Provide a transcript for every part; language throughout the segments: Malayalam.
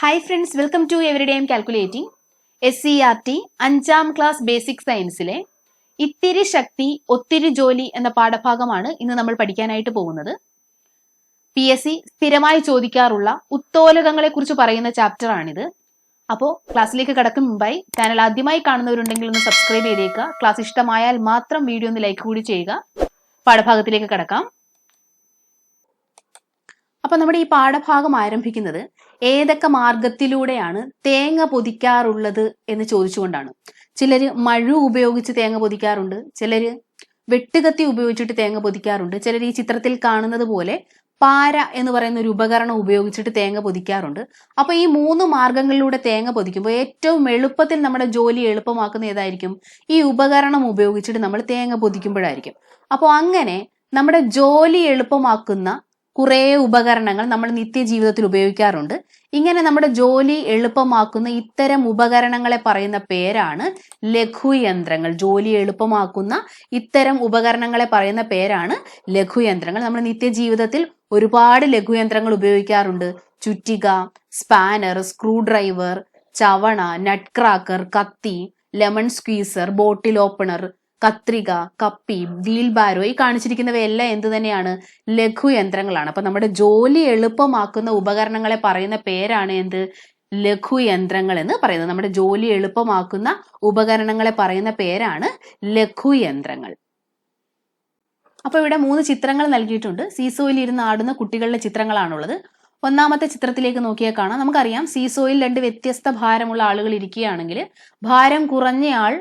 Hi friends welcome to everyday calculating S C R T അഞ്ചാം ക്ലാസ് ബേസിക് സയൻസിലെ ഇത്തിരി ശക്തി ഒത്തിരി ജോലി എന്ന പാഠഭാഗമാണ് ഇന്ന് നമ്മൾ പഠിക്കാനായിട്ട് പോകുന്നത്. പി എസ് സി സ്ഥിരമായി ചോദിക്കാറുള്ള ഉത്തോലകങ്ങളെ കുറിച്ച് പറയുന്ന ചാപ്റ്റർ ആണിത്. അപ്പോൾ ക്ലാസ്സിലേക്ക് കടക്കും മുമ്പായി ചാനൽ ആദ്യമായി കാണുന്നവരുണ്ടെങ്കിൽ ഒന്ന് സബ്സ്ക്രൈബ് ചെയ്തേക്കുക. ക്ലാസ് ഇഷ്ടമായാൽ മാത്രം വീഡിയോ ഒന്ന് ലൈക്ക് കൂടി ചെയ്യുക. പാഠഭാഗത്തിലേക്ക് കടക്കാം. അപ്പൊ നമ്മുടെ ഈ പാഠഭാഗം ആരംഭിക്കുന്നത് ഏതൊക്കെ മാർഗത്തിലൂടെയാണ് തേങ്ങ പൊതിക്കാറുള്ളത് എന്ന് ചോദിച്ചുകൊണ്ടാണ്. ചിലർ മഴു ഉപയോഗിച്ച് തേങ്ങ പൊതിക്കാറുണ്ട് ചിലർ വെട്ടുകത്തി ഉപയോഗിച്ചിട്ട് തേങ്ങ പൊതിക്കാറുണ്ട് ചിലർ ഈ ചിത്രത്തിൽ കാണുന്നത് പോലെ പാര എന്ന് പറയുന്ന ഒരു ഉപകരണം ഉപയോഗിച്ചിട്ട് തേങ്ങ പൊതിക്കാറുണ്ട്. അപ്പൊ ഈ മൂന്ന് മാർഗങ്ങളിലൂടെ തേങ്ങ പൊതിക്കുമ്പോൾ ഏറ്റവും എളുപ്പത്തിൽ നമ്മുടെ ജോലി എളുപ്പമാക്കുന്ന ഏതായിരിക്കും? ഈ ഉപകരണം ഉപയോഗിച്ചിട്ട് നമ്മൾ തേങ്ങ പൊതിക്കുമ്പോഴായിരിക്കും. അപ്പോൾ അങ്ങനെ നമ്മുടെ ജോലി എളുപ്പമാക്കുന്ന കുറേ ഉപകരണങ്ങൾ നമ്മൾ നിത്യജീവിതത്തിൽ ഉപയോഗിക്കാറുണ്ട്. ഇങ്ങനെ നമ്മുടെ ജോലി എളുപ്പമാക്കുന്ന ഇത്തരം ഉപകരണങ്ങളെ പറയുന്ന പേരാണ് ലഘുയന്ത്രങ്ങൾ. ജോലി എളുപ്പമാക്കുന്ന ഇത്തരം ഉപകരണങ്ങളെ പറയുന്ന പേരാണ് ലഘുയന്ത്രങ്ങൾ. നമ്മൾ നിത്യജീവിതത്തിൽ ഒരുപാട് ലഘുയന്ത്രങ്ങൾ ഉപയോഗിക്കാറുണ്ട്. ചുറ്റിക സ്പാനർ സ്ക്രൂ ഡ്രൈവർ ചവണ നട്ട് ക്രാക്കർ കത്തി ലെമൺ സ്ക്വീസർ ബോട്ടിൽ ഓപ്പണർ കത്രിക കപ്പി വീൽ ബാരോ ഈ കാണിച്ചിരിക്കുന്നവയെല്ലാം എന്ത് തന്നെയാണ്? ലഘു യന്ത്രങ്ങളാണ്. അപ്പൊ നമ്മുടെ ജോലി എളുപ്പമാക്കുന്ന ഉപകരണങ്ങളെ പറയുന്ന പേരാണ് എന്ത്? ലഘു യന്ത്രങ്ങൾ എന്ന് പറയുന്നത്. നമ്മുടെ ജോലി എളുപ്പമാക്കുന്ന ഉപകരണങ്ങളെ പറയുന്ന പേരാണ് ലഘു യന്ത്രങ്ങൾ. അപ്പൊ ഇവിടെ മൂന്ന് ചിത്രങ്ങൾ നൽകിയിട്ടുണ്ട്. സീസോയിൽ ഇരുന്ന് ആടുന്ന കുട്ടികളുടെ ചിത്രങ്ങളാണുള്ളത്. ഒന്നാമത്തെ ചിത്രത്തിലേക്ക് നോക്കിയാൽ കാണാം. നമുക്കറിയാം സീസോയിൽ രണ്ട് വ്യത്യസ്ത ഭാരമുള്ള ആളുകൾ ഇരിക്കുകയാണെങ്കിൽ ഭാരം കുറഞ്ഞയാൾ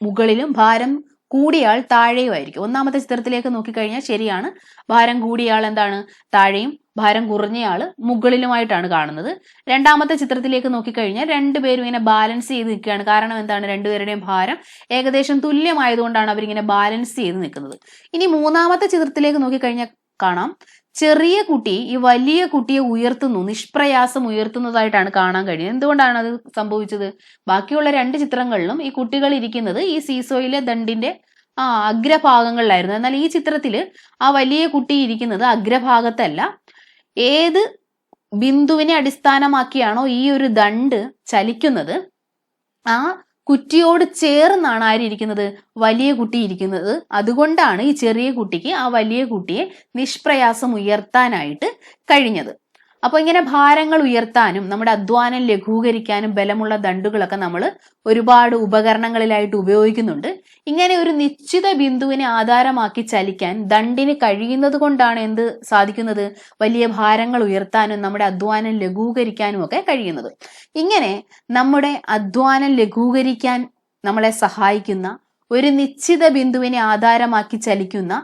മുകളിലും ഭാരം കൂടിയാൾ താഴെയും ആയിരിക്കും ഒന്നാമത്തെ ചിത്രത്തിലേക്ക് നോക്കിക്കഴിഞ്ഞാൽ ശരിയാണ്. ഭാരം കൂടിയാൾ എന്താണ്? താഴെയും ഭാരം കുറഞ്ഞയാൾ മുകളിലുമായിട്ടാണ് കാണുന്നത്. രണ്ടാമത്തെ ചിത്രത്തിലേക്ക് നോക്കിക്കഴിഞ്ഞാൽ രണ്ടുപേരും ഇങ്ങനെ ബാലൻസ് ചെയ്ത് നിൽക്കുകയാണ്. കാരണം എന്താണ്? രണ്ടുപേരുടെയും ഭാരം ഏകദേശം തുല്യമായതുകൊണ്ടാണ് അവരിങ്ങനെ ബാലൻസ് ചെയ്ത് നിൽക്കുന്നത്. ഇനി മൂന്നാമത്തെ ചിത്രത്തിലേക്ക് നോക്കിക്കഴിഞ്ഞാൽ കാണാം. ചെറിയ കുട്ടി ഈ വലിയ കുട്ടിയെ ഉയർത്തുന്നു നിഷ്പ്രയാസം ഉയർത്തുന്നതായിട്ടാണ് കാണാൻ കഴിയുന്നത്. എന്തുകൊണ്ടാണ് അത് സംഭവിച്ചത്? ബാക്കിയുള്ള രണ്ട് ചിത്രങ്ങളിലും ഈ കുട്ടികൾ ഇരിക്കുന്നത് ഈ സീസോയിലെ ദണ്ടിന്റെ ആ അഗ്രഭാഗങ്ങളിലായിരുന്നു. എന്നാൽ ഈ ചിത്രത്തിൽ ആ വലിയ കുട്ടി ഇരിക്കുന്നത് അഗ്രഭാഗത്തല്ല. ഏത് ബിന്ദുവിനെ അടിസ്ഥാനമാക്കിയാണോ ഈ ഒരു ദണ്ട് ചലിക്കുന്നത് ആ കുറ്റിയോട് ചേർന്നാണ് ആരിയിരിക്കുന്നത് വലിയ കുട്ടി ഇരിക്കുന്നത്. അതുകൊണ്ടാണ് ഈ ചെറിയ കുട്ടിക്ക് ആ വലിയ കുട്ടിയെ നിഷ്പ്രയാസം ഉയർത്താനായിട്ട് കഴിഞ്ഞത്. അപ്പോൾ ഇങ്ങനെ ഭാരങ്ങൾ ഉയർത്താനും നമ്മുടെ അധ്വാനം ലഘൂകരിക്കാനും ബലമുള്ള ദണ്ടുകളൊക്കെ നമ്മൾ ഒരുപാട് ഉപകരണങ്ങളിലായിട്ട് ഉപയോഗിക്കുന്നുണ്ട്. ഇങ്ങനെ ഒരു നിശ്ചിത ബിന്ദുവിനെ ആധാരമാക്കി ചലിക്കാൻ ദണ്ടിന് കഴിയുന്നത് കൊണ്ടാണ് എന്ത് സാധിക്കുന്നത്? വലിയ ഭാരങ്ങൾ ഉയർത്താനും നമ്മുടെ അധ്വാനം ലഘൂകരിക്കാനും ഒക്കെ കഴിയുന്നത്. ഇങ്ങനെ നമ്മുടെ അധ്വാനം ലഘൂകരിക്കാൻ നമ്മളെ സഹായിക്കുന്ന ഒരു നിശ്ചിത ബിന്ദുവിനെ ആധാരമാക്കി ചലിക്കുന്ന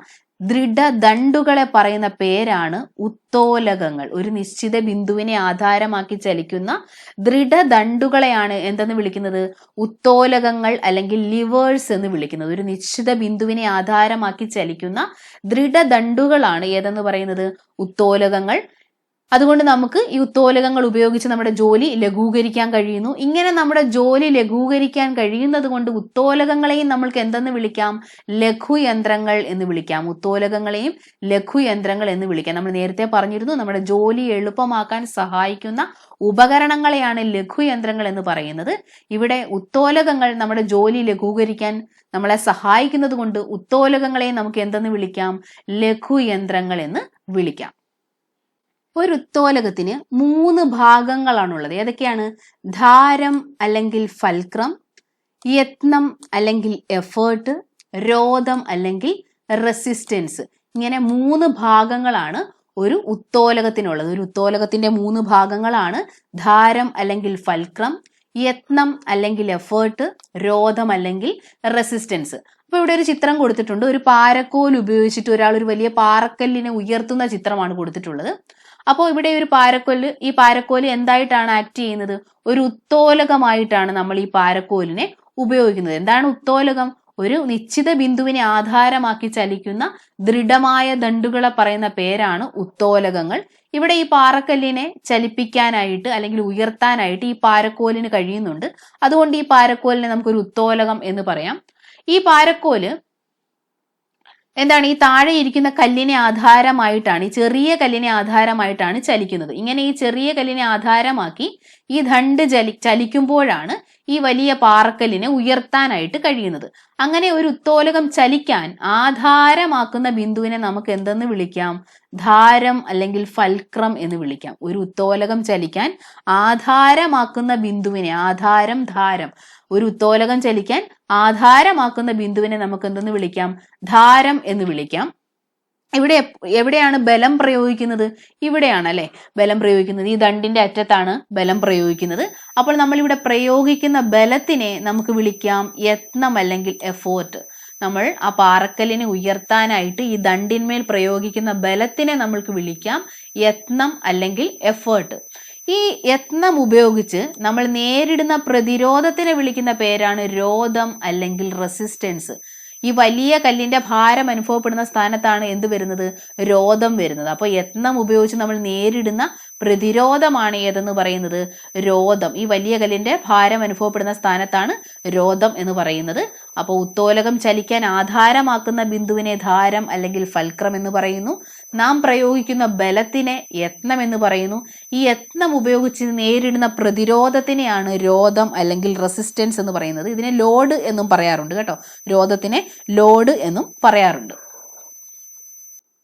ദൃഢദണ്ഡുകളെ പറയുന്ന പേരാണ് ഉത്തോലകങ്ങൾ. ഒരു നിശ്ചിത ബിന്ദുവിനെ ആധാരമാക്കി ചലിക്കുന്ന ദൃഢദണ്ഡുകളെയാണ് എന്തെന്ന് വിളിക്കുന്നത്? ഉത്തോലകങ്ങൾ അല്ലെങ്കിൽ ലിവേഴ്സ് എന്ന് വിളിക്കുന്നത്. ഒരു നിശ്ചിത ബിന്ദുവിനെ ആധാരമാക്കി ചലിക്കുന്ന ദൃഢദണ്ഡുകളാണ് ഏതെന്ന് പറയുന്നത്? ഉത്തോലകങ്ങൾ അതുകൊണ്ട് നമുക്ക് ഈ ഉത്തോലകങ്ങൾ ഉപയോഗിച്ച് നമ്മുടെ ജോലി ലഘൂകരിക്കാൻ കഴിയുന്നു. ഇങ്ങനെ നമ്മുടെ ജോലി ലഘൂകരിക്കാൻ കഴിയുന്നത് കൊണ്ട് ഉത്തോലകങ്ങളെയും നമ്മൾക്ക് എന്തെന്ന് വിളിക്കാം? ലഘുയന്ത്രങ്ങൾ എന്ന് വിളിക്കാം. ഉത്തോലകങ്ങളെയും ലഘുയന്ത്രങ്ങൾ എന്ന് വിളിക്കാം. നമ്മൾ നേരത്തെ പറഞ്ഞിരുന്നു നമ്മുടെ ജോലി എളുപ്പമാക്കാൻ സഹായിക്കുന്ന ഉപകരണങ്ങളെയാണ് ലഘുയന്ത്രങ്ങൾ എന്ന് പറയുന്നത്. ഇവിടെ ഉത്തോലകങ്ങൾ നമ്മുടെ ജോലി ലഘൂകരിക്കാൻ നമ്മളെ സഹായിക്കുന്നത് കൊണ്ട് ഉത്തോലകങ്ങളെ നമുക്ക് എന്തെന്ന് വിളിക്കാം? ലഘുയന്ത്രങ്ങൾ എന്ന് വിളിക്കാം. ഒരു ഉത്തോലകത്തിന് മൂന്ന് ഭാഗങ്ങളാണുള്ളത്. ഏതൊക്കെയാണ്? ധാരം അല്ലെങ്കിൽ ഫൽക്രം യത്നം അല്ലെങ്കിൽ എഫേർട്ട് രോധം അല്ലെങ്കിൽ റെസിസ്റ്റൻസ്. ഇങ്ങനെ മൂന്ന് ഭാഗങ്ങളാണ് ഒരു ഉത്തോലകത്തിനുള്ളത്. ഒരു ഉത്തോലകത്തിന്റെ മൂന്ന് ഭാഗങ്ങളാണ് ധാരം അല്ലെങ്കിൽ ഫൽക്രം യത്നം അല്ലെങ്കിൽ എഫേർട്ട് രോധം അല്ലെങ്കിൽ റെസിസ്റ്റൻസ്. അപ്പൊ ഇവിടെ ഒരു ചിത്രം കൊടുത്തിട്ടുണ്ട്. ഒരു പാരക്കോൽ ഉപയോഗിച്ചിട്ട് ഒരാൾ ഒരു വലിയ പാറക്കല്ലിനെ ഉയർത്തുന്ന ചിത്രമാണ് കൊടുത്തിട്ടുള്ളത്. അപ്പോൾ ഇവിടെ ഒരു പാരക്കോൽ ഈ പാരക്കോൽ എന്തായിട്ടാണ് ആക്ട് ചെയ്യുന്നത്? ഒരു ഉത്തോലകമായിട്ടാണ് നമ്മൾ ഈ പാരക്കോലിനെ ഉപയോഗിക്കുന്നത്. എന്താണ് ഉത്തോലകം? ഒരു നിശ്ചിത ബിന്ദുവിനെ ആധാരമാക്കി ചലിക്കുന്ന ദൃഢമായ ദണ്ടുകളെ പറയുന്ന പേരാണ് ഉത്തോലകങ്ങൾ. ഇവിടെ ഈ പാറക്കല്ലിനെ ചലിപ്പിക്കാനായിട്ട് അല്ലെങ്കിൽ ഉയർത്താനായിട്ട് ഈ പാരക്കോലിന് കഴിയുന്നുണ്ട്. അതുകൊണ്ട് ഈ പാരക്കോലിനെ നമുക്കൊരു ഉത്തോലകം എന്ന് പറയാം. ഈ പാരക്കോൽ എന്താണ് ഈ താഴെ ഇരിക്കുന്ന കല്ലിനെ ആധാരമായിട്ടാണ് ഈ ചെറിയ കല്ലിനെ ആധാരമായിട്ടാണ് ചലിക്കുന്നത്. ഇങ്ങനെ ഈ ചെറിയ കല്ലിനെ ആധാരമാക്കി ഈ ദണ്ട് ചലി ചലിക്കുമ്പോഴാണ് ഈ വലിയ പാറക്കല്ലിനെ ഉയർത്താനായിട്ട് കഴിയുന്നത്. അങ്ങനെ ഒരു ഉത്തോലകം ചലിക്കാൻ ആധാരമാക്കുന്ന ബിന്ദുവിനെ നമുക്ക് എന്തെന്ന് വിളിക്കാം? ധാരം അല്ലെങ്കിൽ ഫൽക്രം എന്ന് വിളിക്കാം. ഒരു ഉത്തോലകം ചലിക്കാൻ ആധാരമാക്കുന്ന ബിന്ദുവിനെ ആധാരം ധാരം. ഒരു ഉത്തോലകം ചലിക്കാൻ ആധാരമാക്കുന്ന ബിന്ദുവിനെ നമുക്ക് എന്തെന്ന് വിളിക്കാം? ധാരം എന്ന് വിളിക്കാം. ഇവിടെ എവിടെയാണ് ബലം പ്രയോഗിക്കുന്നത്? ഇവിടെയാണ് അല്ലെ? ബലം പ്രയോഗിക്കുന്നത്. ഈ ദണ്ടിന്റെ അറ്റത്താണ് ബലം പ്രയോഗിക്കുന്നത്. അപ്പോൾ നമ്മൾ ഇവിടെ പ്രയോഗിക്കുന്ന ബലത്തിനെ നമുക്ക് വിളിക്കാം യത്നം അല്ലെങ്കിൽ എഫോർട്ട് നമ്മൾ ആ പാറക്കല്ലിനെ ഉയർത്താനായിട്ട് ഈ ദണ്ടിന്മേൽ പ്രയോഗിക്കുന്ന ബലത്തിനെ നമ്മൾക്ക് വിളിക്കാം യത്നം അല്ലെങ്കിൽ എഫേർട്ട് ഈ യത്നം ഉപയോഗിച്ച് നമ്മൾ നേരിടുന്ന പ്രതിരോധത്തിനെ വിളിക്കുന്ന പേരാണ് രോധം അല്ലെങ്കിൽ റെസിസ്റ്റൻസ് ഈ വലിയ കല്ലിന്റെ ഭാരം അനുഭവപ്പെടുന്ന സ്ഥാനത്താണ് എന്ത് വരുന്നത്? രോധം വരുന്നത്. അപ്പോൾ യത്നം ഉപയോഗിച്ച് നമ്മൾ നേരിടുന്ന പ്രതിരോധമാണ് ഏതെന്ന് പറയുന്നത്? രോധം. ഈ വലിയ കല്ലിന്റെ ഭാരം അനുഭവപ്പെടുന്ന സ്ഥാനത്താണ് രോധം എന്ന് പറയുന്നത്. അപ്പോൾ ഉത്തോലകം ചലിക്കാൻ ആധാരമാക്കുന്ന ബിന്ദുവിനെ ധാരം അല്ലെങ്കിൽ ഫൽക്രം എന്ന് പറയുന്നു. നാം പ്രയോഗിക്കുന്ന ബലത്തിനെ യത്നം എന്ന് പറയുന്നു. ഈ യത്നം ഉപയോഗിച്ച് നേരിടുന്ന പ്രതിരോധത്തിനെയാണ് രോധം അല്ലെങ്കിൽ റെസിസ്റ്റൻസ് എന്ന് പറയുന്നത്. ഇതിനെ ലോഡ് എന്നും പറയാറുണ്ട് കേട്ടോ. രോധത്തിനെ ലോഡ് എന്നും പറയാറുണ്ട്.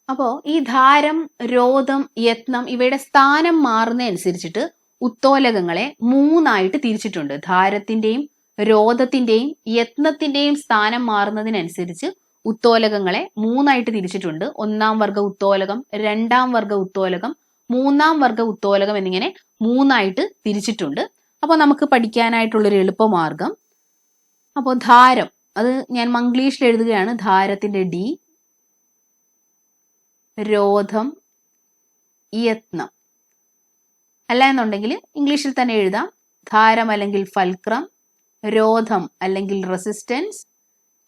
അപ്പോൾ ഈ ധാരം രോധം യത്നം ഇവയുടെ സ്ഥാനം മാറുന്നതനുസരിച്ചിട്ട് ഉത്തോലകങ്ങളെ മൂന്നായിട്ട് തിരിച്ചിട്ടുണ്ട്. ധാരത്തിന്റെയും രോധത്തിന്റെയും യത്നത്തിന്റെയും സ്ഥാനം മാറുന്നതിനനുസരിച്ച് ഉത്തോലകങ്ങളെ മൂന്നായിട്ട് തിരിച്ചിട്ടുണ്ട്. ഒന്നാം വർഗ ഉത്തോലകം രണ്ടാം വർഗ ഉത്തോലകം മൂന്നാം വർഗ ഉത്തോലകം എന്നിങ്ങനെ മൂന്നായിട്ട് തിരിച്ചിട്ടുണ്ട്. അപ്പോൾ നമുക്ക് പഠിക്കാനായിട്ടുള്ളൊരു എളുപ്പമാർഗം. അപ്പോൾ ധാരം അത് ഞാൻ മംഗ്ലീഷിൽ എഴുതുകയാണ്. ധാരത്തിന്റെ ഡി രോധം യത്നം. അല്ല എന്നുണ്ടെങ്കിൽ ഇംഗ്ലീഷിൽ തന്നെ എഴുതാം. ധാരം അല്ലെങ്കിൽ ഫൽക്രം രോധം അല്ലെങ്കിൽ റെസിസ്റ്റൻസ്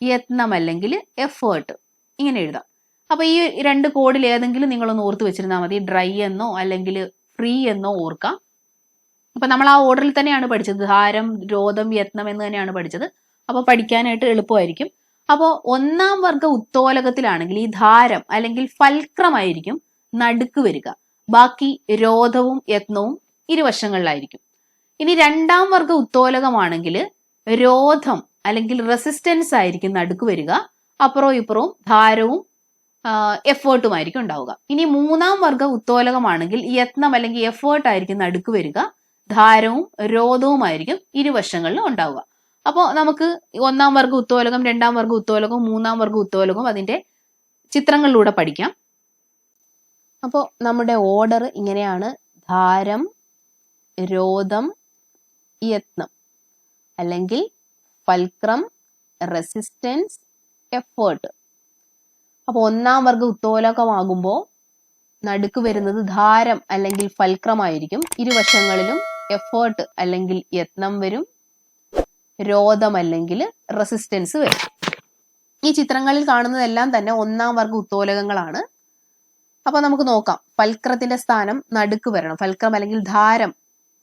യത്നം അല്ലെങ്കിൽ എഫേർട്ട്. ഇങ്ങനെ എഴുതാം. അപ്പൊ ഈ രണ്ട് കോഡിൽ ഏതെങ്കിലും നിങ്ങളൊന്ന് ഓർത്ത് വെച്ചിരുന്നാൽ മതി. ഡ്രൈ എന്നോ അല്ലെങ്കിൽ ഫ്രീ എന്നോ ഓർക്കാം. അപ്പോൾ നമ്മൾ ആ ഓർഡറിൽ തന്നെയാണ് പഠിച്ചത്. ഹാരം രോധം യത്നം എന്ന് തന്നെയാണ് പഠിച്ചത്. അപ്പോൾ പഠിക്കാനായിട്ട് എളുപ്പമായിരിക്കും. അപ്പോൾ ഒന്നാം വർഗ ഉത്തോലകത്തിലാണെങ്കിൽ ഈ ധാരം അല്ലെങ്കിൽ ഫൽക്രമായിരിക്കും നടുക്ക് വരിക. ബാക്കി രോധവും യത്നവും ഇരുവശങ്ങളിലായിരിക്കും. ഇനി രണ്ടാം വർഗ ഉത്തോലകമാണെങ്കിൽ രോധം അല്ലെങ്കിൽ റെസിസ്റ്റൻസ് ആയിരിക്കും നടുക്ക് വരിക. അപ്പുറവും ഇപ്പുറവും ധാരവും എഫേർട്ടുമായിരിക്കും ഉണ്ടാവുക. ഇനി മൂന്നാം വർഗ ഉത്തോലകമാണെങ്കിൽ യത്നം അല്ലെങ്കിൽ എഫേർട്ട് ആയിരിക്കും നടുക്ക് വരിക. ധാരവും രോധവുമായിരിക്കും ഇരുവശങ്ങളിലും ഉണ്ടാവുക. അപ്പോൾ നമുക്ക് ഒന്നാം വർഗ ഉത്തോലകം രണ്ടാം വർഗ ഉത്തോലകവും മൂന്നാം വർഗ ഉത്തോലകവും അതിന്റെ ചിത്രങ്ങളിലൂടെ പഠിക്കാം. അപ്പോൾ നമ്മുടെ ഓർഡർ ഇങ്ങനെയാണ്. ധാരം രോധം യത്നം. അല്ലെങ്കിൽ ഫൽക്രം റെസിസ്റ്റൻസ് എഫേർട്ട് അപ്പോൾ ഒന്നാം വർഗ ഉത്തോലകമാകുമ്പോൾ നടുക്ക് വരുന്നത് ധാരം അല്ലെങ്കിൽ ഫൽക്രമായിരിക്കും. ഇരുവശങ്ങളിലും എഫേർട്ട് അല്ലെങ്കിൽ യത്നം വരും. രോധം അല്ലെങ്കിൽ റെസിസ്റ്റൻസ് വരും. ഈ ചിത്രങ്ങളിൽ കാണുന്നതെല്ലാം തന്നെ ഒന്നാം വർഗ ഉത്തോലകങ്ങളാണ്. അപ്പൊ നമുക്ക് നോക്കാം. ഫൽക്രത്തിന്റെ സ്ഥാനം നടുക്ക് വരണം. ഫൽക്രം അല്ലെങ്കിൽ ധാരം.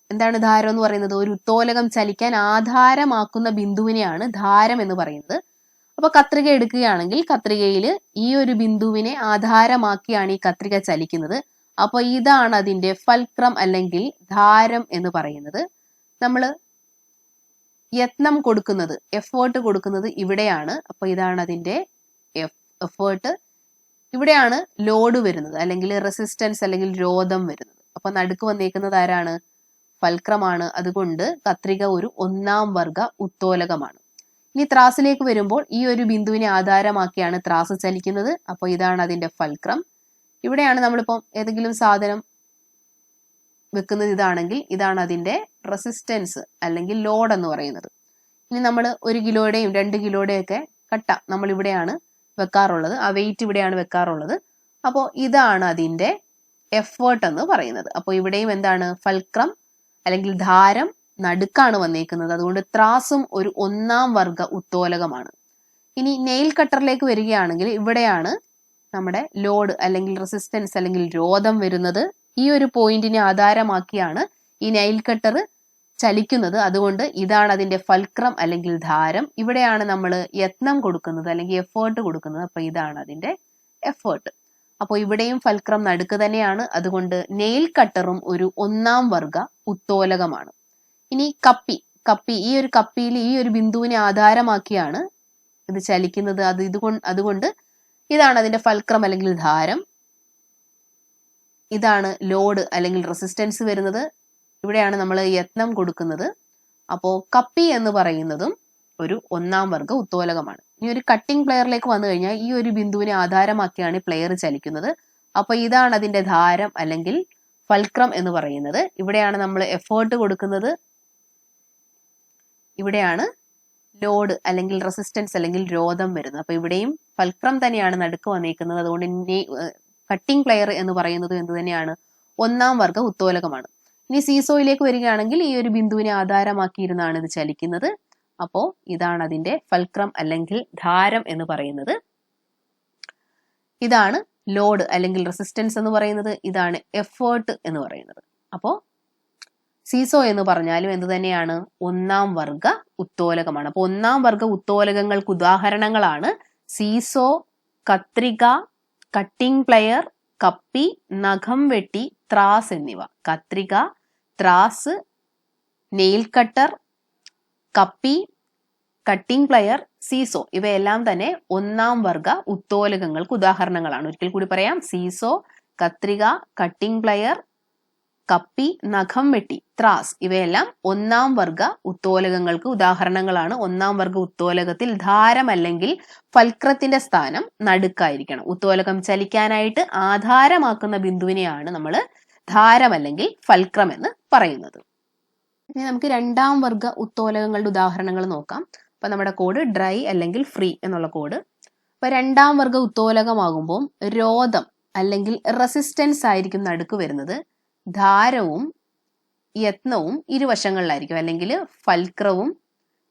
എന്താണ് ധാരം എന്ന് പറയുന്നത്? ഒരു ഉത്തോലകം ചലിക്കാൻ ആധാരമാക്കുന്ന ബിന്ദുവിനെയാണ് ധാരം എന്ന് പറയുന്നത്. അപ്പൊ കത്രിക എടുക്കുകയാണെങ്കിൽ കത്രികയിൽ ഈ ഒരു ബിന്ദുവിനെ ആധാരമാക്കിയാണ് ഈ കത്രിക ചലിക്കുന്നത്. അപ്പോൾ ഇതാണ് അതിന്റെ ഫൽക്രം അല്ലെങ്കിൽ ധാരം എന്ന് പറയുന്നത്. നമ്മൾ യത്നം കൊടുക്കുന്നത് എഫേർട്ട് കൊടുക്കുന്നത് ഇവിടെയാണ്. അപ്പൊ ഇതാണ് അതിന്റെ എഫേർട്ട് ഇവിടെയാണ് ലോഡ് വരുന്നത് അല്ലെങ്കിൽ റെസിസ്റ്റൻസ് അല്ലെങ്കിൽ രോധം വരുന്നത്. അപ്പൊ നടുക്ക് വന്നേക്കുന്നത് ആരാണ്? ഫൽക്രമാണ്. അതുകൊണ്ട് കത്രിക ഒരു ഒന്നാം വർഗ ഉത്തോലകമാണ്. ഇനി ത്രാസിലേക്ക് വരുമ്പോൾ ഈ ഒരു ബിന്ദുവിനെ ആധാരമാക്കിയാണ് ത്രാസ് ചലിക്കുന്നത്. അപ്പോൾ ഇതാണ് അതിന്റെ ഫൽക്രം. ഇവിടെയാണ് നമ്മളിപ്പം ഏതെങ്കിലും സാധനം വെക്കുന്നത് ഇതാണെങ്കിൽ ഇതാണ് അതിന്റെ റെസിസ്റ്റൻസ് അല്ലെങ്കിൽ ലോഡ് എന്ന് പറയുന്നത്. ഇനി നമ്മൾ ഒരു കിലോയുടെയും രണ്ട് കിലോയുടെയും ഒക്കെ കട്ട നമ്മൾ ഇവിടെയാണ് വെക്കാറുള്ളത്. ആ വെയിറ്റ് ഇവിടെയാണ് വെക്കാറുള്ളത്. അപ്പോൾ ഇതാണ് അതിന്റെ എഫേർട്ട് എന്ന് പറയുന്നത്. അപ്പോൾ ഇവിടെയും എന്താണ്? ഫൽക്രം അല്ലെങ്കിൽ ധാരം നടുക്കാണ് വന്നേക്കുന്നത്. അതുകൊണ്ട് ത്രാസും ഒരു ഒന്നാം വർഗ ഉത്തോലകമാണ്. ഇനി നെയിൽ കട്ടറിലേക്ക് വരികയാണെങ്കിൽ ഇവിടെയാണ് നമ്മുടെ ലോഡ് അല്ലെങ്കിൽ റെസിസ്റ്റൻസ് അല്ലെങ്കിൽ രോധം വരുന്നത്. ഈ ഒരു പോയിന്റിനെ ആധാരമാക്കിയാണ് ഈ നെയിൽ കട്ടർ ചലിക്കുന്നത്. അതുകൊണ്ട് ഇതാണ് അതിന്റെ ഫൽക്രം അല്ലെങ്കിൽ ധാരം. ഇവിടെയാണ് നമ്മൾ യത്നം കൊടുക്കുന്നത് അല്ലെങ്കിൽ എഫേർട്ട് കൊടുക്കുന്നത്. അപ്പൊ ഇതാണ് അതിന്റെ എഫേർട്ട് അപ്പോൾ ഇവിടെയും ഫൽക്രം നടുക്ക് തന്നെയാണ്. അതുകൊണ്ട് നെയിൽ കട്ടറും ഒരു ഒന്നാം വർഗ ഉത്തോലകമാണ്. ഇനി കപ്പി കപ്പി ഈ ഒരു കപ്പിയിൽ ഈ ഒരു ബിന്ദുവിനെ ആധാരമാക്കിയാണ് ഇത് ചലിക്കുന്നത്. അത് ഇതുകൊണ്ട് അതുകൊണ്ട് ഇതാണ് അതിന്റെ ഫൽക്രം അല്ലെങ്കിൽ ധാരം. ഇതാണ് ലോഡ് അല്ലെങ്കിൽ റെസിസ്റ്റൻസ് വരുന്നത്. ഇവിടെയാണ് നമ്മൾ യത്നം കൊടുക്കുന്നത്. അപ്പോൾ കപ്പി എന്ന് പറയുന്നതും ഒരു ഒന്നാം വർഗ ഉത്തോലകമാണ്. ഇനി ഒരു കട്ടിംഗ് പ്ലെയറിലേക്ക് വന്നു കഴിഞ്ഞാൽ ഈ ഒരു ബിന്ദുവിനെ ആധാരമാക്കിയാണ് പ്ലെയർ ചലിക്കുന്നത്. അപ്പോൾ ഇതാണ് അതിന്റെ ധാരം അല്ലെങ്കിൽ ഫൽക്രം എന്ന് പറയുന്നത്. ഇവിടെയാണ് നമ്മൾ എഫേർട്ട് കൊടുക്കുന്നത്. ഇവിടെയാണ് ലോഡ് അല്ലെങ്കിൽ റെസിസ്റ്റൻസ് അല്ലെങ്കിൽ രോധം വരുന്നത്. അപ്പൊ ഇവിടെയും ഫൽക്രം തന്നെയാണ് നടുക്ക് വന്നേക്കുന്നത് അതുകൊണ്ട് കട്ടിംഗ് പ്ലെയർ എന്ന് പറയുന്നത് എന്ത് തന്നെയാണ്? ഒന്നാം വർഗ ഉത്തോലകമാണ്. ഇനി സീസോയിലേക്ക് വരികയാണെങ്കിൽ ഈ ഒരു ബിന്ദുവിനെ ആധാരമാക്കിയിരുന്നാണ് ഇത് ചലിക്കുന്നത്. അപ്പോ ഇതാണ് അതിന്റെ ഫൽക്രം അല്ലെങ്കിൽ ധാരം എന്ന് പറയുന്നത്. ഇതാണ് ലോഡ് അല്ലെങ്കിൽ റെസിസ്റ്റൻസ് എന്ന് പറയുന്നത്. ഇതാണ് എഫേർട്ട് എന്ന് പറയുന്നത്. അപ്പോ സീസോ എന്ന് പറഞ്ഞാലും എന്ത് തന്നെയാണ്? ഒന്നാം വർഗ ഉത്തോലകമാണ്. അപ്പൊ ഒന്നാം വർഗ ഉത്തോലകങ്ങൾക്ക് ഉദാഹരണങ്ങളാണ് സീസോ കത്രിക കട്ടിംഗ് പ്ലെയർ കപ്പി നഖം വെട്ടി ത്രാസ് എന്നിവ. കത്രിക ത്രാസ് നെയിൽ കട്ടർ കപ്പി കട്ടിംഗ് പ്ലെയർ സീസോ ഇവയെല്ലാം തന്നെ ഒന്നാം വർഗ ഉത്തോലകങ്ങൾക്ക് ഉദാഹരണങ്ങളാണ്. ഒരിക്കൽ കൂടി പറയാം. സീസോ കത്രിക കട്ടിംഗ് പ്ലെയർ കപ്പി നഖം വെട്ടി ത്രാസ് ഇവയെല്ലാം ഒന്നാം വർഗ ഉത്തോലകങ്ങൾക്ക് ഉദാഹരണങ്ങളാണ്. ഒന്നാം വർഗ ഉത്തോലകത്തിൽ ധാരം അല്ലെങ്കിൽ ഫൽക്രത്തിന്റെ സ്ഥാനം നടുക്കായിരിക്കണം. ഉത്തോലകം ചലിക്കാനായിട്ട് ആധാരമാക്കുന്ന ബിന്ദുവിനെയാണ് നമ്മൾ ധാരം അല്ലെങ്കിൽ ഫൽക്രം എന്ന് പറയുന്നത്. ഇനി നമുക്ക് രണ്ടാം വർഗ ഉത്തോലകങ്ങളുടെ ഉദാഹരണങ്ങൾ നോക്കാം. അപ്പൊ നമ്മുടെ കോഡ് ഡ്രൈ അല്ലെങ്കിൽ ഫ്രീ എന്നുള്ള കോഡ് അപ്പൊ രണ്ടാം വർഗ ഉത്തോലകമാകുമ്പോൾ രോധം അല്ലെങ്കിൽ റെസിസ്റ്റൻസ് ആയിരിക്കും നടുക്ക് വരുന്നത്. ധാരവും യത്നവും ഇരുവശങ്ങളിലായിരിക്കും. അല്ലെങ്കിൽ ഫൽക്രവും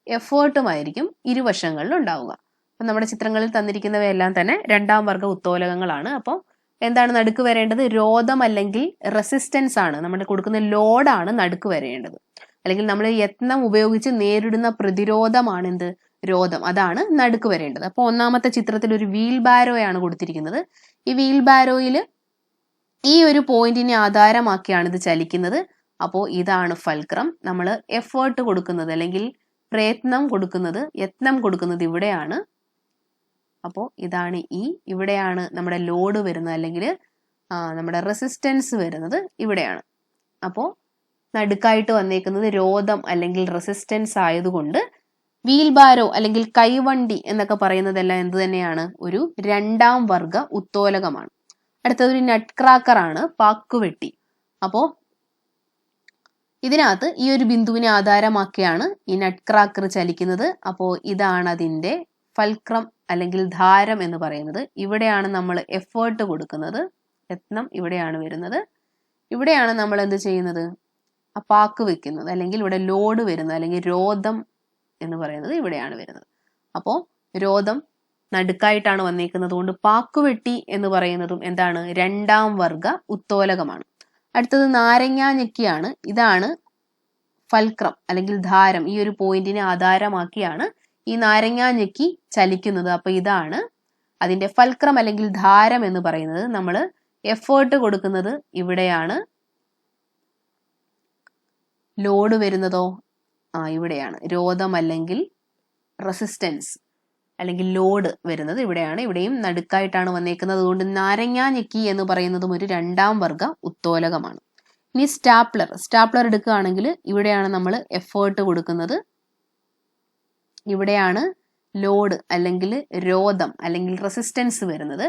എഫേർട്ടുമായിരിക്കും ഇരുവശങ്ങളിൽ ഉണ്ടാവുക. അപ്പം നമ്മുടെ ചിത്രങ്ങളിൽ തന്നിരിക്കുന്നവയെല്ലാം തന്നെ രണ്ടാം വർഗ ഉത്തോലകങ്ങളാണ്. അപ്പോൾ എന്താണ് നടുക്ക് വരേണ്ടത്? രോധം അല്ലെങ്കിൽ റെസിസ്റ്റൻസ് ആണ്. നമ്മൾ കൊടുക്കുന്ന ലോഡാണ് നടുക്ക് വരേണ്ടത്. അല്ലെങ്കിൽ നമ്മൾ യത്നം ഉപയോഗിച്ച് നേരിടുന്ന പ്രതിരോധമാണ് എന്ത്? രോധം. അതാണ് നടുക്ക് വരേണ്ടത്. അപ്പോൾ ഒന്നാമത്തെ ചിത്രത്തിൽ ഒരു വീൽ ബാരോയാണ് കൊടുത്തിരിക്കുന്നത്. ഈ വീൽ ബാരോയിൽ ഈ ഒരു പോയിന്റിനെ ആധാരമാക്കിയാണ് ഇത് ചലിക്കുന്നത്. അപ്പോൾ ഇതാണ് ഫൽക്രം. നമ്മൾ എഫേർട്ട് കൊടുക്കുന്നത് അല്ലെങ്കിൽ പ്രയത്നം കൊടുക്കുന്നത് യത്നം കൊടുക്കുന്നത് ഇവിടെയാണ്. അപ്പോൾ ഇതാണ് ഈ ഇവിടെയാണ് നമ്മുടെ ലോഡ് വരുന്നത് അല്ലെങ്കിൽ നമ്മുടെ റെസിസ്റ്റൻസ് വരുന്നത് ഇവിടെയാണ്. അപ്പോൾ നടുക്കായിട്ട് വന്നേക്കുന്നത് രോധം അല്ലെങ്കിൽ റെസിസ്റ്റൻസ് ആയതുകൊണ്ട് വീൽ ബാരോ അല്ലെങ്കിൽ കൈവണ്ടി എന്നൊക്കെ പറയുന്നതെല്ലാം എന്ത് തന്നെയാണ് ഒരു രണ്ടാം വർഗ ഉത്തോലകമാണ്. അടുത്തത് ഒരു നട്ട് ക്രാക്കർ ആണ് പാക്കുവെട്ടി. അപ്പോൾ ഇതിനകത്ത് ഈ ഒരു ബിന്ദുവിനെ ആധാരമാക്കിയാണ് ഈ നട്ട് ക്രാക്കർ ചലിക്കുന്നത്. അപ്പോൾ ഇതാണ് അതിന്റെ ഫൽക്രം അല്ലെങ്കിൽ ധാരം എന്ന് പറയുന്നത്. ഇവിടെയാണ് നമ്മൾ എഫേർട്ട് കൊടുക്കുന്നത്. യത്നം ഇവിടെയാണ് വരുന്നത്. ഇവിടെയാണ് നമ്മൾ എന്ത് ചെയ്യുന്നത്? ആ പാക്ക് വെക്കുന്നത്. അല്ലെങ്കിൽ ഇവിടെ ലോഡ് വരുന്നത്. അല്ലെങ്കിൽ രോദം എന്ന് പറയുന്നത് ഇവിടെയാണ് വരുന്നത്. അപ്പോൾ രോധം നടുക്കായിട്ടാണ് വന്നേക്കുന്നത്. കൊണ്ട് പാക്കുവെട്ടി എന്ന് പറയുന്നതും എന്താണ്? രണ്ടാം വർഗ ഉത്തോലകമാണ്. അടുത്തത് നാരങ്ങാ ഞെക്കിയാണ്. ഇതാണ് ഫൽക്രം അല്ലെങ്കിൽ ധാരം. ഈ ഒരു പോയിന്റിനെ ആധാരമാക്കിയാണ് ഈ നാരങ്ങാ ഞെക്കി ചലിക്കുന്നത്. അപ്പൊ ഇതാണ് അതിന്റെ ഫൽക്രം അല്ലെങ്കിൽ ധാരം എന്ന് പറയുന്നത്. നമ്മൾ എഫേർട്ട് കൊടുക്കുന്നത് ഇവിടെയാണ്. ലോഡ് വരുന്നതോ? ആ ഇവിടെയാണ്. രോധം അല്ലെങ്കിൽ റെസിസ്റ്റൻസ് അല്ലെങ്കിൽ ലോഡ് വരുന്നത് ഇവിടെയാണ്. ഇവിടെയും നടുക്കായിട്ടാണ് വന്നേക്കുന്നത്. അതുകൊണ്ട് നാരങ്ങാ ഞെക്കി എന്ന് പറയുന്നതും ഒരു രണ്ടാം വർഗ ഉത്തോലകമാണ്. ഇനി സ്റ്റാപ്ലർ. സ്റ്റാപ്ലർ എടുക്കുകയാണെങ്കിൽ ഇവിടെയാണ് നമ്മൾ എഫേർട്ട് കൊടുക്കുന്നത്. ഇവിടെയാണ് ലോഡ് അല്ലെങ്കിൽ രോധം അല്ലെങ്കിൽ റെസിസ്റ്റൻസ് വരുന്നത്.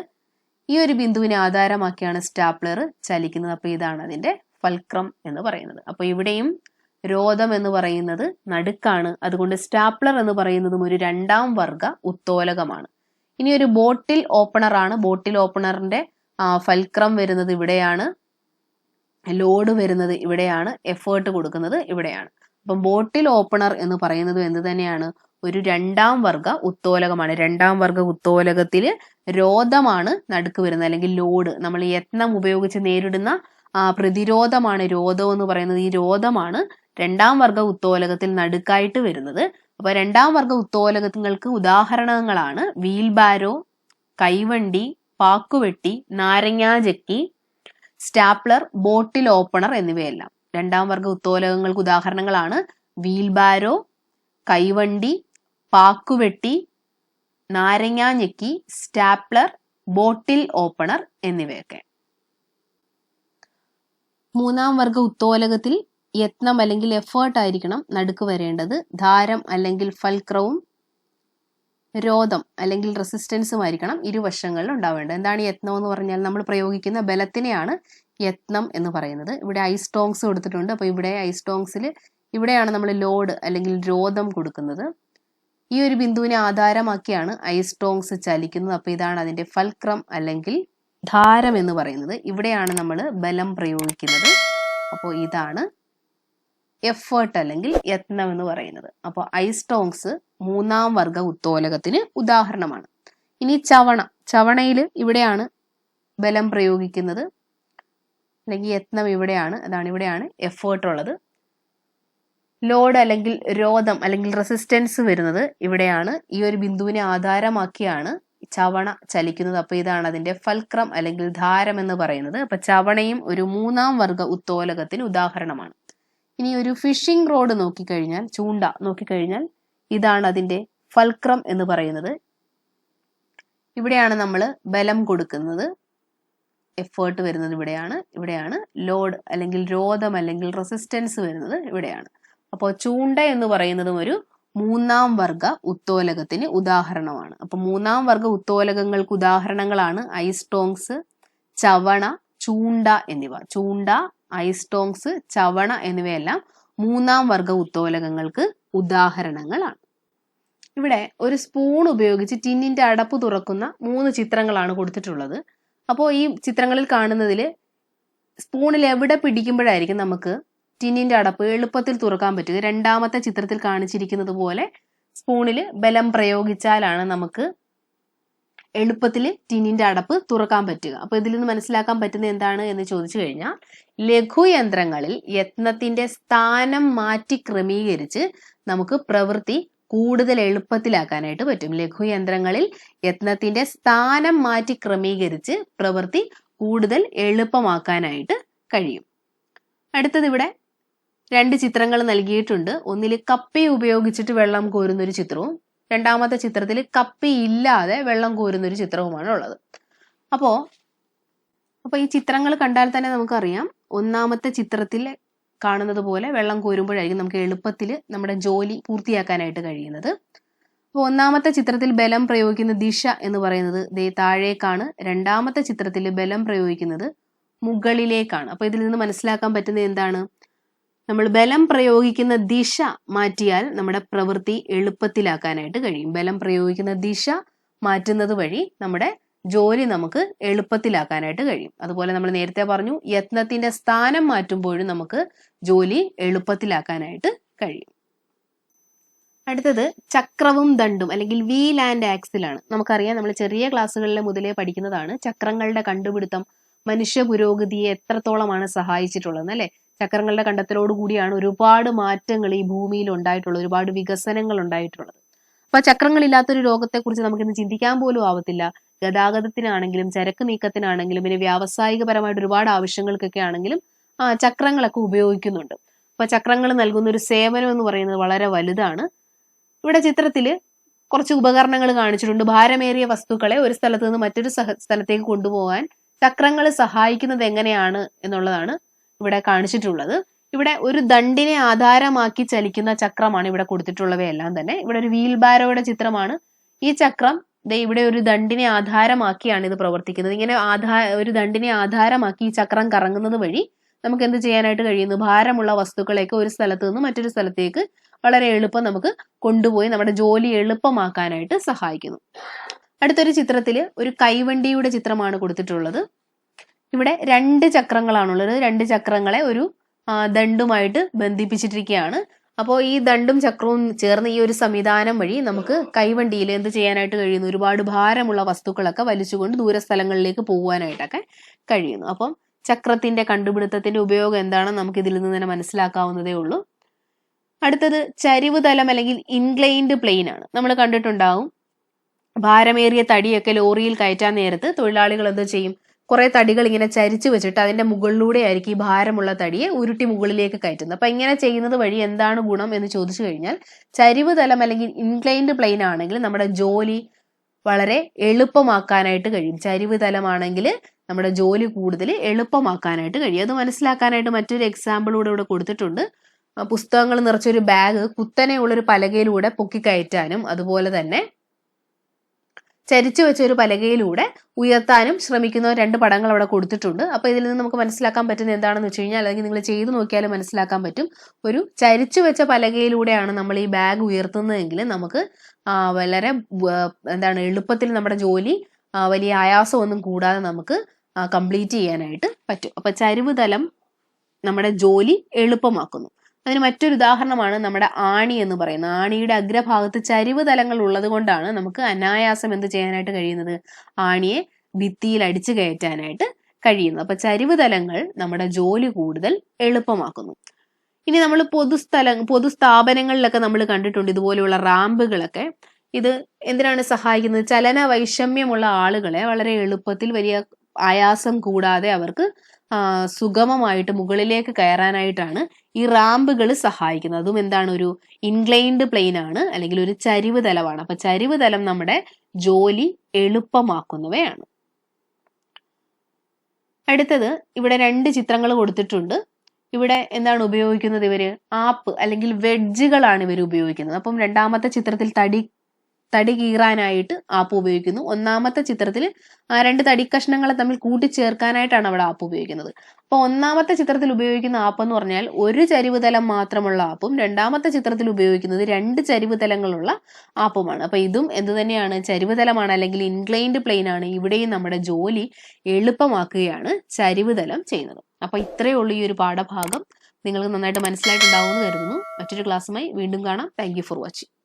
ഈ ഒരു ബിന്ദുവിനെ ആധാരമാക്കിയാണ് സ്റ്റാപ്ലർ ചലിക്കുന്നത്. അപ്പോൾ ഇതാണ് അതിന്റെ ഫൽക്രം എന്ന് പറയുന്നത്. അപ്പോൾ ഇവിടെയും രോധം എന്ന് പറയുന്നത് നടുക്കാണ്. അതുകൊണ്ട് സ്റ്റാപ്ലർ എന്ന് പറയുന്നതും ഒരു രണ്ടാം വർഗ ഉത്തോലകമാണ്. ഇനി ഒരു ബോട്ടിൽ ഓപ്പണർ ആണ്. ബോട്ടിൽ ഓപ്പണറിന്റെ ഫൽക്രം വരുന്നത് ഇവിടെയാണ്. ലോഡ് വരുന്നത് ഇവിടെയാണ്. എഫേർട്ട് കൊടുക്കുന്നത് ഇവിടെയാണ്. അപ്പം ബോട്ടിൽ ഓപ്പണർ എന്ന് പറയുന്നത് എന്ത് തന്നെയാണ്? ഒരു രണ്ടാം വർഗ ഉത്തോലകമാണ്. രണ്ടാം വർഗ ഉത്തോലകത്തിൽ രോധമാണ് നടുക്ക് വരുന്നത് അല്ലെങ്കിൽ ലോഡ്. നമ്മൾ യത്നം ഉപയോഗിച്ച് നേരിടുന്ന പ്രതിരോധമാണ് രോധം എന്ന് പറയുന്നത്. ഈ രോധമാണ് രണ്ടാം വർഗ ഉത്തോലകത്തിൽ നടുക്കായിട്ട് വരുന്നത്. അപ്പൊ രണ്ടാം വർഗ ഉത്തോലകങ്ങൾക്ക് ഉദാഹരണങ്ങളാണ് വീൽബാരോ കൈവണ്ടി പാക്കുവെട്ടി നാരങ്ങാജക്കി സ്റ്റാപ്ലർ ബോട്ടിൽ ഓപ്പണർ എന്നിവയെല്ലാം. രണ്ടാം വർഗ ഉത്തോലകങ്ങൾക്ക് ഉദാഹരണങ്ങളാണ് വീൽബാരോ കൈവണ്ടി പാക്കുവെട്ടി നാരങ്ങാഞ്ഞെക്കി സ്റ്റാപ്ലർ ബോട്ടിൽ ഓപ്പണർ എന്നിവയൊക്കെ. മൂന്നാം വർഗ ഉത്തോലകത്തിൽ യത്നം അല്ലെങ്കിൽ എഫേർട്ട് ആയിരിക്കണം നടുക്ക് വരേണ്ടത്. ധാരം അല്ലെങ്കിൽ ഫൽക്രവും രോധം അല്ലെങ്കിൽ റെസിസ്റ്റൻസും ആയിരിക്കണം ഇരുവശങ്ങളിലും ഉണ്ടാവേണ്ടത്. എന്താണ് യത്നം എന്ന് പറഞ്ഞാൽ? നമ്മൾ പ്രയോഗിക്കുന്ന ബലത്തിനെയാണ് യത്നം എന്ന് പറയുന്നത്. ഇവിടെ ഐസ്റ്റോങ്സ് കൊടുത്തിട്ടുണ്ട്. അപ്പോൾ ഇവിടെ ഐസ്റ്റോങ്സിൽ ഇവിടെയാണ് നമ്മൾ ലോഡ് അല്ലെങ്കിൽ രോധം കൊടുക്കുന്നത്. ഈ ഒരു ബിന്ദുവിനെ ആധാരമാക്കിയാണ് ഐസ്റ്റോങ്സ് ചലിക്കുന്നത്. അപ്പോൾ ഇതാണ് അതിന്റെ ഫൽക്രം അല്ലെങ്കിൽ ധാരം എന്ന് പറയുന്നത്. ഇവിടെയാണ് നമ്മൾ ബലം പ്രയോഗിക്കുന്നത്. അപ്പോൾ ഇതാണ് എഫേർട്ട് അല്ലെങ്കിൽ യത്നം എന്ന് പറയുന്നത്. അപ്പോൾ ഐസ്റ്റോങ്സ് മൂന്നാം വർഗ ഉത്തോലകത്തിന് ഉദാഹരണമാണ്. ഇനി ചവണ. ചവണയിൽ ഇവിടെയാണ് ബലം പ്രയോഗിക്കുന്നത്. അല്ലെങ്കിൽ യത്നം ഇവിടെയാണ്. അതാണ് ഇവിടെയാണ് എഫേർട്ട് ഉള്ളത്. ലോഡ് അല്ലെങ്കിൽ രോധം അല്ലെങ്കിൽ റെസിസ്റ്റൻസ് വരുന്നത് ഇവിടെയാണ്. ഈ ഒരു ബിന്ദുവിനെ ആധാരമാക്കിയാണ് ചവണ ചലിക്കുന്നത്. അപ്പോൾ ഇതാണ് അതിന്റെ ഫൽക്രം അല്ലെങ്കിൽ ധാരം എന്ന് പറയുന്നത്. അപ്പൊ ചവണയും ഒരു മൂന്നാം വർഗ ഉത്തോലകത്തിന് ഉദാഹരണമാണ്. ഇനി ഒരു ഫിഷിംഗ് റോഡ് നോക്കിക്കഴിഞ്ഞാൽ ചൂണ്ട നോക്കിക്കഴിഞ്ഞാൽ ഇതാണ് അതിന്റെ ഫൽക്രം എന്ന് പറയുന്നത്. ഇവിടെയാണ് നമ്മൾ ബലം കൊടുക്കുന്നത്. എഫേർട്ട് വരുന്നത് ഇവിടെയാണ്. ഇവിടെയാണ് ലോഡ് അല്ലെങ്കിൽ രോധം അല്ലെങ്കിൽ റെസിസ്റ്റൻസ് വരുന്നത് ഇവിടെയാണ്. അപ്പോൾ ചൂണ്ട എന്ന് പറയുന്നതും ഒരു മൂന്നാം വർഗ ഉത്തോലകത്തിന് ഉദാഹരണമാണ്. അപ്പൊ മൂന്നാം വർഗ ഉത്തോലകങ്ങൾക്ക് ഉദാഹരണങ്ങളാണ് ഐസ്റ്റോങ്സ് ചവണ ചൂണ്ട എന്നിവ. ചൂണ്ട ഐസ്റ്റോങ്സ് ചവണ എന്നിവയെല്ലാം മൂന്നാം വർഗ ഉത്തോലകങ്ങൾക്ക് ഉദാഹരണങ്ങളാണ്. ഇവിടെ ഒരു സ്പൂൺ ഉപയോഗിച്ച് ടിന്നിന്റെ അടപ്പ് തുറക്കുന്ന മൂന്ന് ചിത്രങ്ങളാണ് കൊടുത്തിട്ടുള്ളത്. അപ്പോൾ ഈ ചിത്രങ്ങളിൽ കാണുന്നതിൽ സ്പൂണിൽ എവിടെ പിടിക്കുമ്പോഴായിരിക്കും നമുക്ക് ടിന്നിന്റെ അടപ്പ് എളുപ്പത്തിൽ തുറക്കാൻ പറ്റുക? രണ്ടാമത്തെ ചിത്രത്തിൽ കാണിച്ചിരിക്കുന്നത് പോലെ സ്പൂണിൽ ബലം പ്രയോഗിച്ചാലാണ് നമുക്ക് എളുപ്പത്തിൽ ടിന്നിന്റെ അടപ്പ് തുറക്കാൻ പറ്റുക. അപ്പോൾ ഇതിൽ നിന്ന് മനസ്സിലാക്കാൻ പറ്റുന്ന എന്താണ് എന്ന് ചോദിച്ചു കഴിഞ്ഞാൽ ലഘുയന്ത്രങ്ങളിൽ യത്നത്തിന്റെ സ്ഥാനം മാറ്റി ക്രമീകരിച്ച് നമുക്ക് പ്രവൃത്തി കൂടുതൽ എളുപ്പത്തിലാക്കാനായിട്ട് പറ്റും. ലഘുയന്ത്രങ്ങളിൽ യത്നത്തിന്റെ സ്ഥാനം മാറ്റി ക്രമീകരിച്ച് പ്രവൃത്തി കൂടുതൽ എളുപ്പമാക്കാനായിട്ട് കഴിയും. അടുത്തത് ഇവിടെ രണ്ട് ചിത്രങ്ങൾ നൽകിയിട്ടുണ്ട്. ഒന്നിൽ കപ്പി ഉപയോഗിച്ചിട്ട് വെള്ളം കോരുന്ന ഒരു ചിത്രവും രണ്ടാമത്തെ ചിത്രത്തിൽ കപ്പി ഇല്ലാതെ വെള്ളം കോരുന്ന ഒരു ചിത്രവുമാണ് ഉള്ളത് അപ്പോ അപ്പൊ ഈ ചിത്രങ്ങൾ കണ്ടാൽ തന്നെ നമുക്കറിയാം ഒന്നാമത്തെ ചിത്രത്തിൽ കാണുന്നത് പോലെ വെള്ളം കോരുമ്പോഴായിരിക്കും നമുക്ക് എളുപ്പത്തിൽ നമ്മുടെ ജോലി പൂർത്തിയാക്കാനായിട്ട് കഴിയുന്നത്. അപ്പോൾ ഒന്നാമത്തെ ചിത്രത്തിൽ ബലം പ്രയോഗിക്കുന്ന ദിശ എന്ന് പറയുന്നത് ദേ താഴേക്കാണ്. രണ്ടാമത്തെ ചിത്രത്തിൽ ബലം പ്രയോഗിക്കുന്നത് മുകളിലേക്കാണ്. അപ്പോൾ ഇതിൽ നിന്ന് മനസ്സിലാക്കാൻ പറ്റുന്നത് എന്താണ്? നമ്മൾ ബലം പ്രയോഗിക്കുന്ന ദിശ മാറ്റിയാൽ നമ്മുടെ പ്രവൃത്തി എളുപ്പത്തിലാക്കാനായിട്ട് കഴിയും. ബലം പ്രയോഗിക്കുന്ന ദിശ മാറ്റുന്നത് വഴി നമ്മുടെ ജോലി നമുക്ക് എളുപ്പത്തിലാക്കാനായിട്ട് കഴിയും. അതുപോലെ നമ്മൾ നേരത്തെ പറഞ്ഞു യത്നത്തിന്റെ സ്ഥാനം മാറ്റുമ്പോഴും നമുക്ക് ജോലി എളുപ്പത്തിലാക്കാനായിട്ട് കഴിയും. അടുത്തത് ചക്രവും ദണ്ടും അല്ലെങ്കിൽ വീൽ ആൻഡ് ആക്സിലാണ് നമുക്കറിയാം നമ്മൾ ചെറിയ ക്ലാസ്സുകളിലെ മുതലേ പഠിക്കുന്നതാണ്. ചക്രങ്ങളുടെ കണ്ടുപിടുത്തം മനുഷ്യ പുരോഗതിയെ എത്രത്തോളമാണ് സഹായിച്ചിട്ടുള്ളത് അല്ലെ? ചക്രങ്ങളുടെ കണ്ടെത്തലോട് കൂടിയാണ് ഒരുപാട് മാറ്റങ്ങൾ ഈ ഭൂമിയിൽ ഉണ്ടായിട്ടുള്ളത് ഒരുപാട് വികസനങ്ങൾ ഉണ്ടായിട്ടുള്ളത്. അപ്പൊ ചക്രങ്ങളില്ലാത്തൊരു ലോകത്തെക്കുറിച്ച് നമുക്കിന്ന് ചിന്തിക്കാൻ പോലും ആവത്തില്ല. ഗതാഗതത്തിനാണെങ്കിലും ചരക്ക് നീക്കത്തിനാണെങ്കിലും പിന്നെ വ്യാവസായികപരമായിട്ട് ഒരുപാട് ആവശ്യങ്ങൾക്കൊക്കെ ആണെങ്കിലും ആ ചക്രങ്ങളൊക്കെ ഉപയോഗിക്കുന്നുണ്ട്. അപ്പൊ ചക്രങ്ങൾ നൽകുന്ന ഒരു സേവനം എന്ന് പറയുന്നത് വളരെ വലുതാണ്. ഇവിടെ ചിത്രത്തിൽ കുറച്ച് ഉപകരണങ്ങൾ കാണിച്ചിട്ടുണ്ട്. ഭാരമേറിയ വസ്തുക്കളെ ഒരു സ്ഥലത്ത് നിന്ന് മറ്റൊരു സ്ഥലത്തേക്ക് കൊണ്ടുപോകാൻ ചക്രങ്ങൾ സഹായിക്കുന്നത് എങ്ങനെയാണ് എന്നുള്ളതാണ് ഇവിടെ കാണിച്ചിട്ടുള്ളത്. ഇവിടെ ഒരു ദണ്ടിനെ ആധാരമാക്കി ചലിക്കുന്ന ചക്രമാണ് ഇവിടെ കൊടുത്തിട്ടുള്ളവയെല്ലാം തന്നെ. ഇവിടെ ഒരു വീൽ ബാരോയുടെ ചിത്രമാണ്. ഈ ചക്രം ദേ ഇവിടെ ഒരു ദണ്ടിനെ ആധാരമാക്കിയാണ് ഇത് പ്രവർത്തിക്കുന്നത്. ഇങ്ങനെ ആധാ ഒരു ദണ്ടിനെ ആധാരമാക്കി ഈ ചക്രം കറങ്ങുന്നത് വഴി നമുക്ക് എന്ത് ചെയ്യാനായിട്ട് കഴിയുന്നു? ഭാരമുള്ള വസ്തുക്കളെയൊക്കെ ഒരു സ്ഥലത്ത് നിന്ന് മറ്റൊരു സ്ഥലത്തേക്ക് വളരെ എളുപ്പം നമുക്ക് കൊണ്ടുപോയി നമ്മുടെ ജോലി എളുപ്പമാക്കാനായിട്ട് സഹായിക്കുന്നു. അടുത്തൊരു ചിത്രത്തിൽ ഒരു കൈവണ്ടിയുടെ ചിത്രമാണ് കൊടുത്തിട്ടുള്ളത്. ഇവിടെ രണ്ട് ചക്രങ്ങളാണുള്ളത്. രണ്ട് ചക്രങ്ങളെ ഒരു ദണ്ടുമായിട്ട് ബന്ധിപ്പിച്ചിട്ടിരിക്കുകയാണ്. അപ്പോൾ ഈ ദണ്ടും ചക്രവും ചേർന്ന് ഈ ഒരു സംവിധാനം വഴി നമുക്ക് കൈവണ്ടിയിൽ എന്ത് ചെയ്യാനായിട്ട് കഴിയുന്നു? ഒരുപാട് ഭാരമുള്ള വസ്തുക്കളൊക്കെ വലിച്ചുകൊണ്ട് ദൂരസ്ഥലങ്ങളിലേക്ക് പോകുവാനായിട്ടൊക്കെ കഴിയുന്നു. അപ്പം ചക്രത്തിന്റെ കണ്ടുപിടുത്തത്തിന്റെ ഉപയോഗം എന്താണെന്ന് നമുക്ക് ഇതിൽ നിന്ന് തന്നെ മനസ്സിലാക്കാവുന്നതേ ഉള്ളൂ. അടുത്തത് ചരിവ് തലം അല്ലെങ്കിൽ ഇൻക്ലൈൻഡ് പ്ലെയിൻ ആണ്. നമ്മൾ കണ്ടിട്ടുണ്ടാവും. ഭാരമേറിയ തടിയൊക്കെ ലോറിയിൽ കയറ്റാൻ നേരത്ത് തൊഴിലാളികൾ എന്ത് ചെയ്യും? കുറെ തടികൾ ഇങ്ങനെ ചരിച്ചു വെച്ചിട്ട് അതിന്റെ മുകളിലൂടെ ആയിരിക്കും ഈ ഭാരമുള്ള തടിയെ ഉരുട്ടി മുകളിലേക്ക് കയറ്റുന്നത്. അപ്പൊ ഇങ്ങനെ ചെയ്യുന്നത് വഴി എന്താണ് ഗുണം എന്ന് ചോദിച്ചു കഴിഞ്ഞാൽ ചരിവ് തലം അല്ലെങ്കിൽ ഇൻക്ലൈൻഡ് പ്ലെയിൻ ആണെങ്കിൽ നമ്മുടെ ജോലി വളരെ എളുപ്പമാക്കാനായിട്ട് കഴിയും. ചരിവ് തലമാണെങ്കിൽ നമ്മുടെ ജോലി കൂടുതൽ എളുപ്പമാക്കാനായിട്ട് കഴിയും. അത് മനസ്സിലാക്കാനായിട്ട് മറ്റൊരു എക്സാമ്പിളൂടെ ഇവിടെ കൊടുത്തിട്ടുണ്ട്. പുസ്തകങ്ങൾ നിറച്ചൊരു ബാഗ് കുത്തനെയുള്ളൊരു പലകയിലൂടെ പൊക്കി കയറ്റാനും അതുപോലെ തന്നെ ചരിച്ചു വെച്ച ഒരു പലകയിലൂടെ ഉയർത്താനും ശ്രമിക്കുന്ന രണ്ട് പടങ്ങൾ അവിടെ കൊടുത്തിട്ടുണ്ട്. അപ്പോൾ ഇതിൽ നിന്ന് നമുക്ക് മനസ്സിലാക്കാൻ പറ്റുന്ന എന്താണെന്ന് വെച്ച് കഴിഞ്ഞാൽ അല്ലെങ്കിൽ നിങ്ങൾ ചെയ്തു നോക്കിയാലും മനസ്സിലാക്കാൻ പറ്റും. ഒരു ചരിച്ചു വെച്ച പലകയിലൂടെയാണ് നമ്മൾ ഈ ബാഗ് ഉയർത്തുന്നതെങ്കിൽ നമുക്ക് വളരെ എന്താണ് എളുപ്പത്തിൽ നമ്മുടെ ജോലി വലിയ ആയാസമൊന്നും കൂടാതെ നമുക്ക് കംപ്ലീറ്റ് ചെയ്യാനായിട്ട് പറ്റും. അപ്പോൾ ചരിവ് തലം നമ്മുടെ ജോലി എളുപ്പമാക്കുന്നു. അതിന് മറ്റൊരു ഉദാഹരണമാണ് നമ്മുടെ ആണി എന്ന് പറയുന്നത്. ആണിയുടെ അഗ്രഭാഗത്ത് ചരിവ് തലങ്ങൾ ഉള്ളത് കൊണ്ടാണ് നമുക്ക് അനായാസം എന്ത് ചെയ്യാനായിട്ട് കഴിയുന്നത്? ആണിയെ ഭിത്തിയിൽ അടിച്ചു കയറ്റാനായിട്ട് കഴിയുന്നത്. അപ്പൊ ചരിവ് തലങ്ങൾ നമ്മുടെ ജോലി കൂടുതൽ എളുപ്പമാക്കുന്നു. ഇനി നമ്മൾ പൊതുസ്ഥല പൊതുസ്ഥാപനങ്ങളിലൊക്കെ നമ്മൾ കണ്ടിട്ടുണ്ട് ഇതുപോലെയുള്ള റാമ്പുകളൊക്കെ. ഇത് എന്തിനാണ് സഹായിക്കുന്നത്? ചലന വൈഷമ്യമുള്ള ആളുകളെ വളരെ എളുപ്പത്തിൽ വലിയ ആയാസം കൂടാതെ അവർക്ക് സുഗമമായിട്ട് മുകളിലേക്ക് കയറാനായിട്ടാണ് ഈ റാമ്പുകൾ സഹായിക്കുന്നത്. അതും എന്താണ് ഒരു ഇൻക്ലൈൻഡ് പ്ലെയിൻ ആണ് അല്ലെങ്കിൽ ഒരു ചരിവ് തലമാണ്. അപ്പൊ ചരിവ് തലം നമ്മുടെ ജോലി എളുപ്പമാക്കുന്നവയാണ്. അടുത്തത് ഇവിടെ രണ്ട് ചിത്രങ്ങൾ കൊടുത്തിട്ടുണ്ട്. ഇവിടെ എന്താണ് ഉപയോഗിക്കുന്നത് ഇവർ? ആപ്പ് അല്ലെങ്കിൽ വെഡ്ജുകളാണ് ഇവർ ഉപയോഗിക്കുന്നത്. അപ്പം രണ്ടാമത്തെ ചിത്രത്തിൽ തടി തടി കീറാനായിട്ട് ആപ്പ് ഉപയോഗിക്കുന്നു. ഒന്നാമത്തെ ചിത്രത്തിൽ ആ രണ്ട് തടി കഷ്ണങ്ങളെ തമ്മിൽ കൂട്ടിച്ചേർക്കാനായിട്ടാണ് അവിടെ ആപ്പ് ഉപയോഗിക്കുന്നത്. അപ്പൊ ഒന്നാമത്തെ ചിത്രത്തിൽ ഉപയോഗിക്കുന്ന ആപ്പ് എന്ന് പറഞ്ഞാൽ ഒരു ചരിവ് തലം മാത്രമുള്ള ആപ്പും രണ്ടാമത്തെ ചിത്രത്തിൽ ഉപയോഗിക്കുന്നത് രണ്ട് ചരിവ് തലങ്ങളുള്ള ആപ്പുമാണ്. അപ്പൊ ഇതും എന്ത് തന്നെയാണ്? ചരിവ് തലമാണ് അല്ലെങ്കിൽ ഇൻക്ലൈൻഡ് പ്ലെയിൻ ആണ്. ഇവിടെയും നമ്മുടെ ജോലി എളുപ്പമാക്കുകയാണ് ചരിവ് തലം ചെയ്യുന്നത്. അപ്പൊ ഇത്രയേ ഉള്ളൂ ഈ ഒരു പാഠഭാഗം. നിങ്ങൾക്ക് നന്നായിട്ട് മനസ്സിലായിട്ടുണ്ടാവുമെന്ന് കരുതുന്നു. മറ്റൊരു ക്ലാസ്സുമായി വീണ്ടും കാണാം. Thank for watching